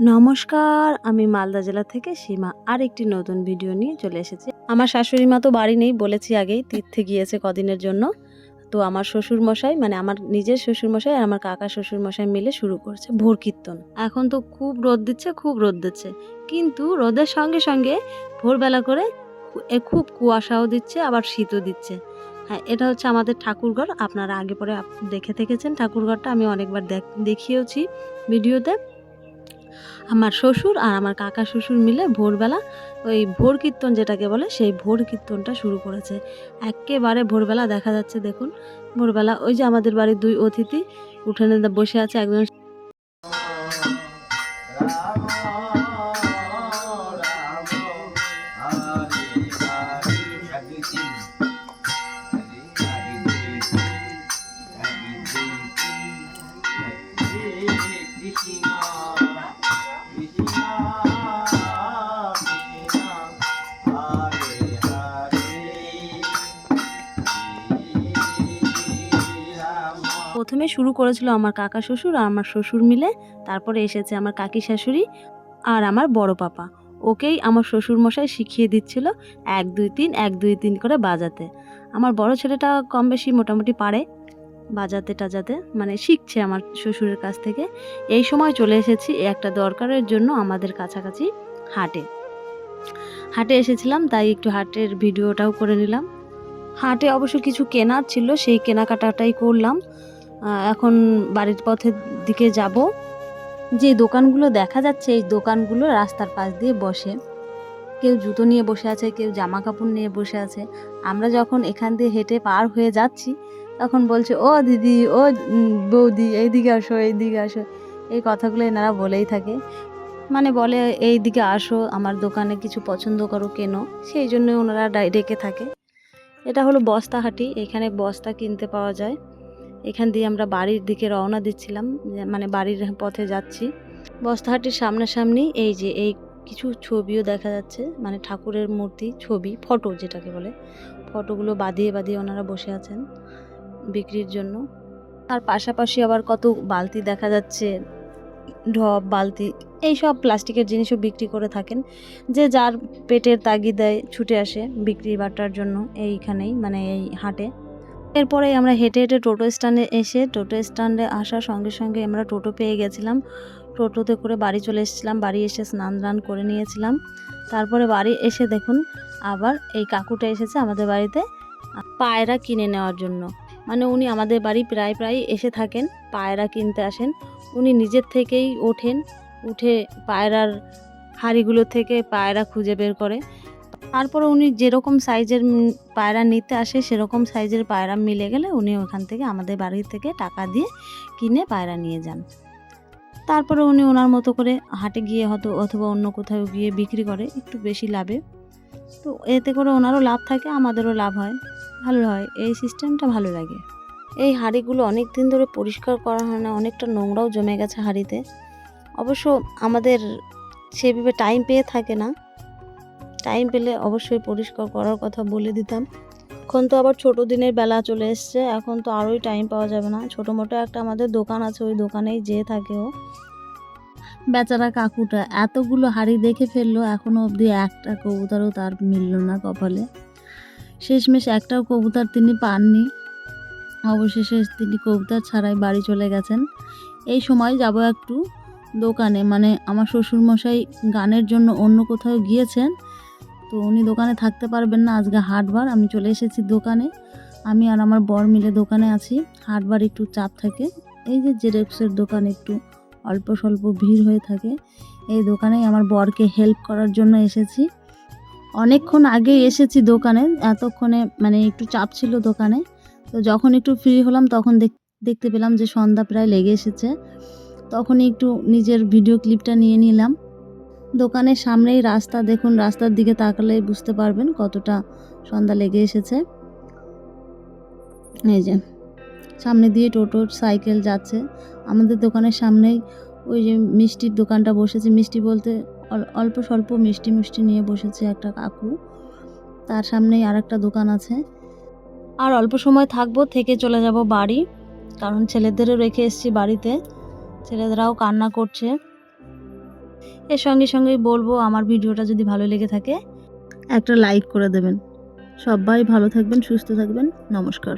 নমস্কার, আমি মালদা জেলা থেকে সীমা। আর একটি নতুন ভিডিও নিয়ে চলে এসেছি। আমার শাশুড়ি মা তো বাড়ি নেই, বলেছি আগেই তীর্থে গিয়েছে কদিনের জন্য। তো আমার শ্বশুর মশাই মানে আমার নিজের শ্বশুর মশাই আর আমার কাকা শ্বশুর মশাই মিলে শুরু করছে ভোর কীর্তন। এখন তো খুব রোদ দিচ্ছে, খুব রোদ দিচ্ছে। কিন্তু রোদের সঙ্গে সঙ্গে ভোরবেলা করে খুব কুয়াশাও দিচ্ছে, আবার শীতও দিচ্ছে। হ্যাঁ এটা হচ্ছে আমাদের ঠাকুরঘর। আপনারা আগে পরে দেখে থেকেছেন ঠাকুরঘরটা, আমি অনেকবার দেখ- দেখিয়েওছি ভিডিওতে। আমার শ্বশুর আর আমার কাকা শ্বশুর মিলে ভোরবেলা ওই ভোর কীর্তন যেটাকে বলে সেই ভোর কীর্তনটা শুরু করেছে একেবারে ভোরবেলা দেখা যাচ্ছে দেখুন ভোরবেলা ওই যে আমাদের বাড়ির দুই অতিথি উঠোনে বসে আছে একজন প্রথমে শুরু করেছিল আমার কাকা শ্বশুর আর আমার শ্বশুর মিলে, তারপরে এসেছে আমার কাকি শাশুড়ি আর আমার বড় পাপা। ওকেই আমার শ্বশুর মশাই শিখিয়ে দিচ্ছিল এক, দুই, তিন, এক, দুই, তিন করে বাজাতে। আমার বড় ছেলেটা কম বেশি মোটামুটি পারে বাজাতে, টাজাতে মানে শিখছে আমার শ্বশুরের কাছ থেকে। এই সময় চলে এসেছি একটা দরকারের জন্য আমাদের কাছাকাছি হাটে। হাটে এসেছিলাম, তাই একটু হাটের ভিডিওটাও করে নিলাম। হাটে অবশ্য কিছু কেনার ছিল, সেই কেনাকাটাটাই করলাম। এখন বাড়ির পথের দিকে যাব। যে দোকানগুলো দেখা যাচ্ছে, এই দোকানগুলো রাস্তার পাশ দিয়ে বসে। কেউ জুতো নিয়ে বসে আছে, কেউ জামা কাপড় নিয়ে বসে আছে। আমরা যখন এখান দিয়ে হেঁটে পার হয়ে যাচ্ছি, তখন বলছে, ও দিদি, ও বৌদি, এইদিকে আসো এইদিকে আসো। এই কথাগুলো এনারা বলেই থাকে। মানে বলে এই দিকে আসো, আমার দোকানে কিছু পছন্দ করো, কেনো। সেই জন্য ওনারা ডেকে থাকে। এটা হলো বস্তাহাটি। এখানে বস্তা কিনতে পাওয়া যায়। এখান দিয়ে আমরা বাড়ির দিকে রওনা দিচ্ছিলাম মানে বাড়ির পথে যাচ্ছি। বস্তাহাটির সামনাসামনি এই যে এই কিছু ছবিও দেখা যাচ্ছে মানে ঠাকুরের মূর্তি, ছবি, ফটো যেটাকে বলে। ফটোগুলো বাঁধিয়ে বাঁধিয়ে ওনারা বসে আছেন বিক্রির জন্য। আর পাশাপাশি আবার কত বালতি দেখা যাচ্ছে, ঢপ, বালতি এই সব প্লাস্টিকের জিনিসও বিক্রি করে থাকেন। যে যার পেটের তাগিদায় ছুটে আসে বিক্রি বাটার জন্য এইখানেই মানে এই হাটে। এরপরে আমরা হেঁটে হেঁটে টোটো স্ট্যান্ডে এসে টোটো স্ট্যান্ডে আসার সঙ্গে সঙ্গে আমরা টোটো পেয়ে গেছিলাম। টোটোতে করে বাড়ি চলে এসেছিলাম। বাড়ি এসে স্নান দান করে নিয়েছিলাম। তারপরে বাড়ি এসে দেখুন, আবার এই কাকুটা এসেছে আমাদের বাড়িতে পায়রা কিনে নেওয়ার জন্য। মানে উনি আমাদের বাড়ি প্রায় প্রায় এসে থাকেন, পায়রা কিনতে আসেন। উনি নিজের থেকেই ওঠেন, উঠে পায়রার হাঁড়িগুলো থেকে পায়রা খুঁজে বের করে। তারপরে উনি যেরকম সাইজের পায়রা নিতে আসে, সেরকম সাইজের পায়রা মিলে গেলে উনি ওখান থেকে আমাদের বাড়ি থেকে টাকা দিয়ে কিনে পায়রা নিয়ে যান। তারপরে উনি ওনার মতো করে হাটে গিয়ে হয়তো অথবা অন্য কোথাও গিয়ে বিক্রি করে, একটু বেশি লাভে। তো এতে করে ওনারও লাভ থাকে, আমাদেরও লাভ হয়। ভালো হয়, এই সিস্টেমটা ভালো লাগে। এই হাঁড়িগুলো অনেক দিন ধরে পরিষ্কার করা হয় না, অনেকটা নোংরাও জমে গেছে হাঁড়িতে। অবশ্য আমাদের সেভাবে টাইম পেয়ে থাকে না। টাইম পেলে অবশ্যই পরিষ্কার করার কথা বলে দিতাম। এখন তো আবার ছোটো দিনের বেলা চলে এসছে, এখন তো আরোই টাইম পাওয়া যাবে না। ছোটো মোটো একটা আমাদের দোকান আছে, ওই দোকানেই যেয়ে থাকে ও। বেচারা কাকুটা এতগুলো হাড়ি দেখে ফেলল এখনও অবধি একটা কবুতরও তার মিলল না কপালে। শেষমেশ একটাও কবুতর তিনি পাননি। অবশেষে তিনি কবুতর ছাড়াই বাড়ি চলে গেছেন। এই সময় যাব একটু দোকানে মানে আমার শ্বশুরমশাই গানের জন্য অন্য কোথাও গিয়েছেন তো উনি দোকানে থাকতে পারবেন না আজকে হাটবার, আমি চলে এসেছি দোকানে। আমি আর আমার বর মিলে দোকানে আছি, হাটবার একটু চাপ থাকে। এই যে জেরক্সের দোকান একটু অল্প স্বল্প ভিড় হয়ে থাকে, এই দোকানেই আমার বরকে হেল্প করার জন্য এসেছি। অনেকক্ষণ আগে এসেছি দোকানে, এতক্ষণে মানে একটু চাপ ছিল দোকানে। তো যখন একটু ফ্রি হলাম, তখন দেখ- দেখতে পেলাম যে সন্ধ্যা প্রায় লেগে এসেছে। তখনই একটু নিজের ভিডিও ক্লিপটা নিয়ে নিলাম। দোকানের সামনেই রাস্তা, দেখুন রাস্তার দিকে তাকালেই বুঝতে পারবেন কতটা সন্ধ্যা লেগে এসেছে। এই যে, সামনে দিয়ে টোটো, সাইকেল যাচ্ছে। আমাদের দোকানের সামনেই ওই যে মিষ্টির দোকানটা বসেছে। মিষ্টি বলতে অল- অল্প স্বল্প মিষ্টি মিষ্টি নিয়ে বসেছে একটা কাকু। তার সামনেই আর একটা দোকান আছে। আর অল্প সময় থাকব, থেকে চলে যাব বাড়ি। কারণ ছেলেদেরও রেখে এসেছি বাড়িতে। ছেলেদেরাও কান্না করছে। এর সঙ্গে সঙ্গেই বলব আমার ভিডিওটা যদি ভালো লেগে থাকে, একটা লাইক করে দেবেন। সবাই ভালো থাকবেন, সুস্থ থাকবেন। নমস্কার।